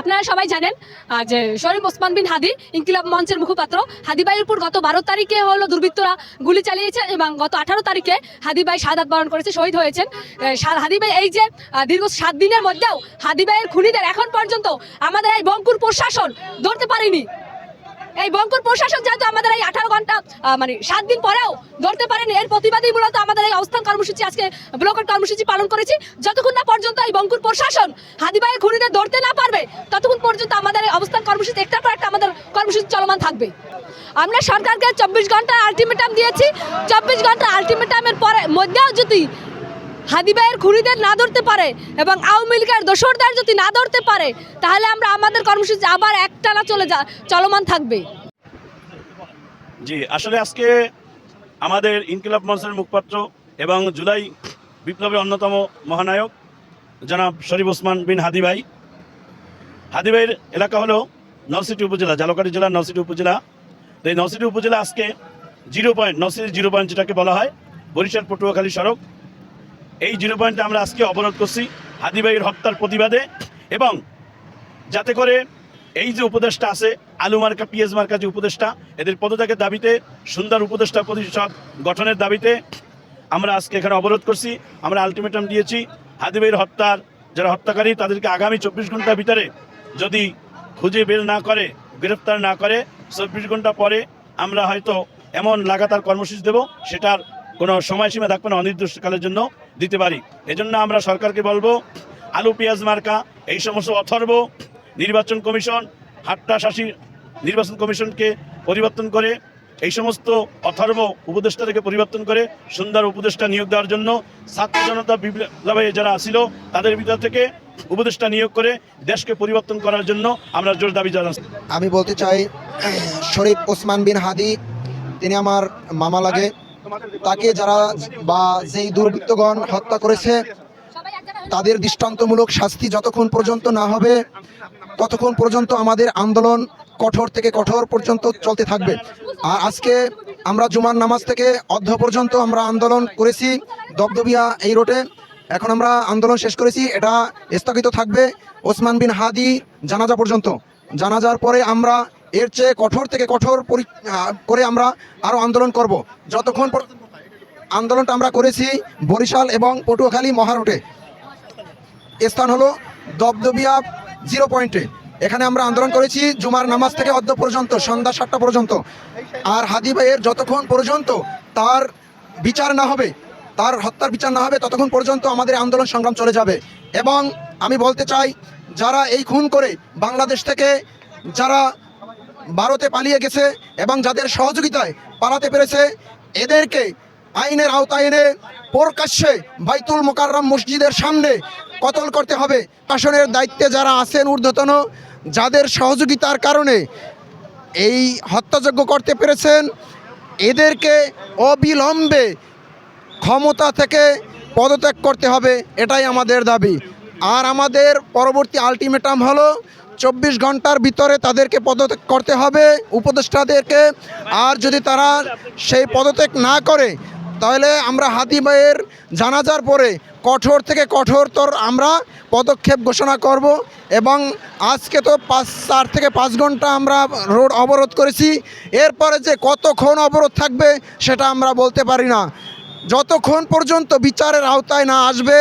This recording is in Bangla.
আপনারা সবাই জানেন যে শরীফ ওসমান বিন হাদি ইনকিলাব মঞ্চের মুখপাত্র। হাদি ভাইয়ের উপর গত বারো তারিখে হলো দুর্বৃত্তরা গুলি চালিয়েছে এবং গত আঠারো তারিখে হাদি ভাই শাহাদাত বরণ করেছে, শহীদ হয়েছেন। হাদিবাই এই যে দীর্ঘ সাত দিনের মধ্যেও হাদি ভাইয়ের খুনিদের এখন পর্যন্ত আমাদের এই বঙ্কুর প্রশাসন ধরতে পারেনি। এই বঙ্কুর প্রশাসন যেহেতু আমাদের এই আঠারো ঘণ্টা মানে সাত দিন পরেও ধরতে পারেনি, এর প্রতিবাদী মূলত আমাদের এই অবস্থান কর্মসূচি আজকে ব্লকের কর্মসূচি পালন করেছি। যতক্ষণ না পর্যন্ত এই বঙ্কুর প্রশাসন হাদিবাইয়ের খুনিদের ধরতে না পারবে, ততক্ষণ পর্যন্ত আমাদের এই অবস্থান কর্মসূচি একটার পর একটা আমাদের কর্মসূচি চলমান থাকবে। আমরা সরকারকে চব্বিশ ঘণ্টা আলটিমেটাম দিয়েছি। চব্বিশ ঘণ্টা আলটিমেটামের পরে মধ্যেও যদি হাদিবাইয়ের খুনিদের না ধরতে পারে এবং আওয়ামী লীগের দোসরদের যদি না ধরতে পারে, তাহলে আমরা আমাদের কর্মসূচি আবার একটানা চলে যা চলমান থাকবে। জি, আসলে আজকে আমাদের ইনকিলাব মঞ্চের মুখপাত্র এবং জুলাই বিপ্লবের অন্যতম মহানায়ক জনাব শরীফ ওসমান বিন হাদি ভাই। হাদি ভাইয়ের এলাকা হলো নলসিটি উপজেলা, জালকাঠি জেলার নলসিটি উপজেলা। তো এই নলসিটি উপজেলা আজকে zero point Nalchity zero point যেটাকে বলা হয়, বরিশাল পটুয়াখালী সড়ক। এই জিরো পয়েন্টে আমরা আজকে অবরোধ করছি হাদি ভাইয়ের হত্যার প্রতিবাদে এবং যাতে করে এই যে উপদেষ্টা আছে, আলু মার্কা পিএস মার্কা যে উপদেষ্টা, এদের পদত্যাগের দাবিতে, সুন্দর উপদেষ্টা পরিষদ গঠনের দাবিতে আমরা আজকে এখানে অবরোধ করছি। আমরা আলটিমেটাম দিয়েছি হাদিবের হত্যার যারা হত্যাকারী, তাদেরকে আগামী চব্বিশ ঘণ্টার ভিতরে যদি খুঁজে বের না করে, গ্রেফতার না করে, চব্বিশ ঘণ্টা পরে আমরা হয়তো এমন লাগাতার কর্মসূচি দেব, সেটার কোনো সময়সীমা থাকবে না, অনির্দিষ্টকালের জন্য দিতে পারি। এজন্য আমরা সরকারকে বলব, আলু, পেঁয়াজ, মার্কা, এই সমস্ত অথর্ব নির্বাচন কমিশন, হাট্টা শাসী নির্বাচন কমিশনকে পরিবর্তন করে, এই সমস্ত অথর্ব উপদেষ্টাদেরকে পরিবর্তন করে, সুন্দর উপদেষ্টা নিয়োগ দেওয়ার জন্য ছাত্র জনতা বিপ্লবে যারা আসিল তাদের ভিতর থেকে উপদেষ্টা নিয়োগ করে দেশকে পরিবর্তন করার জন্য আমরা জোর দাবি জানাচ্ছি। আমি বলতে চাই, শরীফ ওসমান বিন হাদি, তিনি আমার মামা লাগে। তাকে যারা বা যেই দুর্বৃত্তগণ হত্যা করেছে, তাদের দৃষ্টান্তমূলক শাস্তি যতক্ষণ পর্যন্ত না হবে, ততক্ষণ পর্যন্ত আমাদের আন্দোলন কঠোর থেকে কঠোর পর্যন্ত চলতে থাকবে। আর আজকে আমরা জুমার নামাজ থেকে অর্ধ পর্যন্ত আমরা আন্দোলন করেছি দবদবিয়া এই রোডে। এখন আমরা আন্দোলন শেষ করেছি, এটা স্থগিত থাকবে ওসমান বিন হাদি জানাজা পর্যন্ত। জানাজার পরে আমরা এর চেয়ে কঠোর থেকে কঠোর করে আমরা আরও আন্দোলন করব। যতক্ষণ আন্দোলনটা আমরা করেছি বরিশাল এবং পটুয়াখালী মহারোটে স্থান হলো দবদবিয়া জিরো পয়েন্টে এখানে আমরা আন্দোলন করেছি জুমার নামাজ থেকে অদ্য পর্যন্ত, সন্ধ্যা সাতটা পর্যন্ত। আর হাদি ভাইয়ের যতক্ষণ পর্যন্ত তার বিচার না হবে, তার হত্যার বিচার না হবে, ততক্ষণ পর্যন্ত আমাদের আন্দোলন সংগ্রাম চলে যাবে। এবং আমি বলতে চাই, যারা এই খুন করে বাংলাদেশ থেকে, যারা ভারতে পালিয়ে গেছে এবং যাদের সহযোগিতায় পালাতে পেরেছে, এদেরকে আইনের আওতায় এনে প্রকাশ্যে বাইতুল মোকাররম মসজিদের সামনে কতল করতে হবে, শাসনের দায়িত্বে যারা আছেন ঊর্ধ্বতন, যাদের সহযোগিতার কারণে এই হত্যাযজ্ঞ করতে পেরেছেন, এদেরকে অবিলম্বে ক্ষমতা থেকে পদত্যাগ করতে হবে, এটাই আমাদের দাবি। আর আমাদের পরবর্তী আলটিমেটাম হলো চব্বিশ ঘণ্টার ভিতরে তাদেরকে পদত্যাগ করতে হবে উপদেষ্টাদেরকে। আর যদি তারা সেই পদত্যাগ না করে, তাহলে আমরা হাতি ভাইয়ের জানাজার পরে কঠোর থেকে কঠোরতর আমরা পদক্ষেপ ঘোষণা করব এবং আজকে তো পাঁচ, চার থেকে পাঁচ ঘণ্টা আমরা রোড অবরোধ করেছি। এরপরে যে কতক্ষণ অবরোধ থাকবে সেটা আমরা বলতে পারি না। যতক্ষণ পর্যন্ত বিচারের আওতায় না আসবে